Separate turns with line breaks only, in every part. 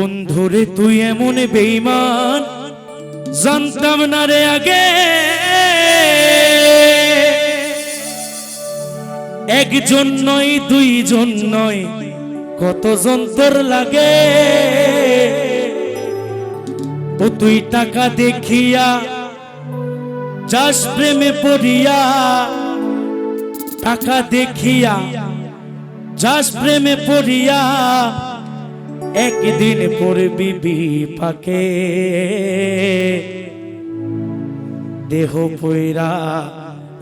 বন্ধুরে তুই এমন বেইমান জানতাম না রে আগে। একজন নয়, দুইজন নয়, কত যন্তর লাগে। ও তুই টাকা দেখিয়া, যাস প্রেমে পড়িয়া, টাকা দেখিয়া, যাস প্রেমে পড়িয়া একদিন পড়বি বিপাকে দেহ পৈরা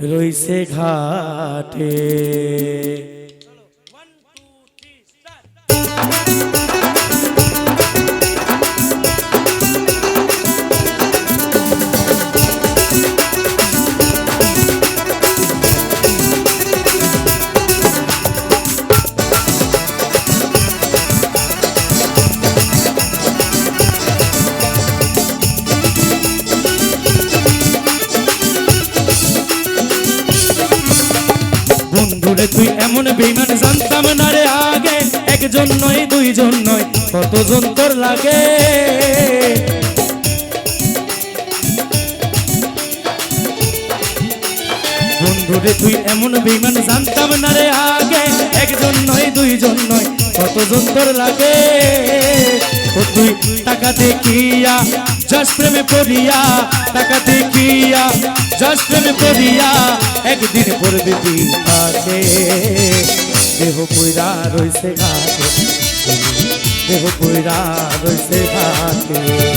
রইছে ঘাটে। বন্ধুরে, তুই এমন বেইমান জানতাম না রে আগে। একজন নয়, দুইজন নয়, কতজন তোর লাগে? বন্ধুরে, তুই এমন বেইমান জানতাম না রে আগে। একজন নয়, দুইজন নয়, কতজন তোর লাগে? ও তুই টাকা দেখিয়া যাস প্রেমে পড়িয়া, টাকা দেখিয়া যাস প্রেমে পড়িয়া একদিন পড়বে বিপাকে দেহ কইরা রইছে ঘাটে। দেহ কইরা রইছে ঘাটে।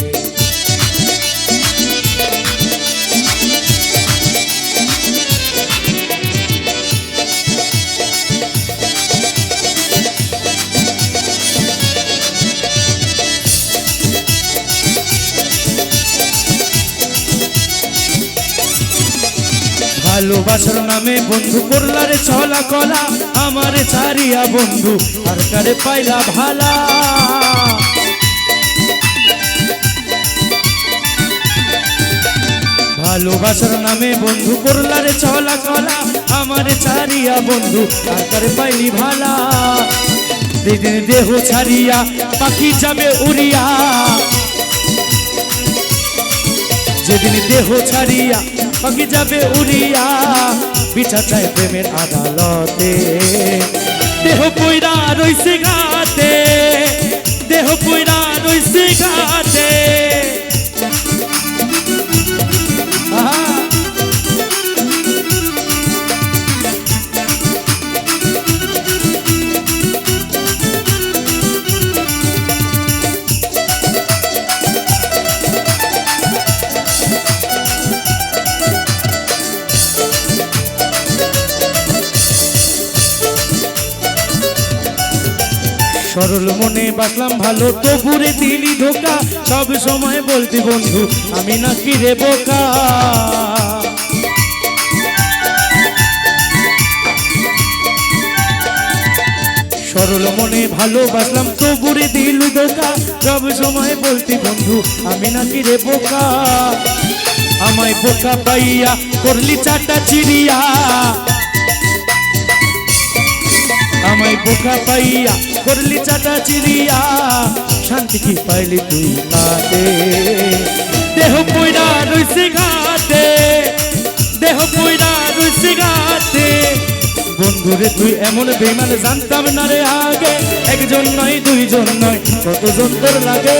ভালোবাসার নামে বন্ধু করলারে ছলা কলা, আমারে ছাড়িয়া বন্ধু আর কারে পাইলা ভালা? ভালোবাসার নামে বন্ধু করলারে ছলা কলা, আমারে ছাড়িয়া বন্ধু আর কারে পাইলি ভালা? দেহ ছাড়িয়া পাখি যাবে উড়িয়া। যেদিন দেহ ছাড়িয়া পাখি যাবে উড়িয়া। বিচার চায় প্রেমের আদালতে। দেহ পইরা রইছে ঘাটে। সরল মনে বাসলাম ভালো, তবুরে দিলি ধোকা। সব সময় বলতি, বন্ধু, আমি নাকি রে বোকা? সরল মনে ভালোবাসলাম, তবুরে দিল ধোকা। সব সময় বলতি, বন্ধু, আমি নাকি রে বোকা? আমায় বোকা পাইয়া করলি চাটা চিড়িয়া। আমায় বোকা পাইয়া করলি চাটা চিড়িয়া শান্তি কি পাইলি তুই কাটে দেহ পয়রা রইছে ঘাটে। দেহ পয়রা রইছে ঘাটে। বন্ধুরে তুই এমন বেমান জানতাম না রে আগে। একজন নয়, দুইজন নয়, কতজন তোর লাগে?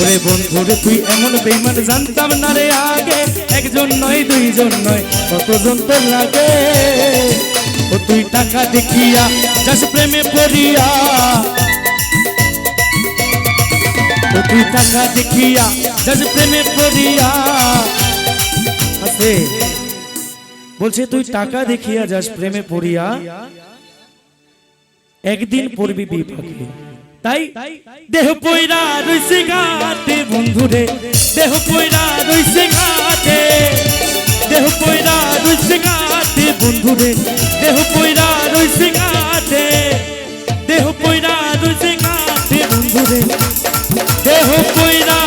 ওরে বন্ধুরে তুই এমন বেমান জানতাম না রে আগে। একজন নয়, দুইজন নয়, কতজন তোর লাগে? ও তুই টাকা দেখিয়া, যাস প্রেমে পড়িয়া। ও তুই টাকা দেখিয়া, যাস প্রেমে পড়িয়া। আছে বলছে, তুই টাকা দেখিয়া যাস প্রেমে পড়িয়া। একদিন পড়বি বিপাকে। তাই দেহ পয়রা রইছে ঘাটে বন্ধুরে, দেহ পয়রা রইছে বন্ধুরে দেহ পয়রা রইছে কাটে দেহ পয়রা রইছে কাটে বন্ধুরে দেহ পয়রা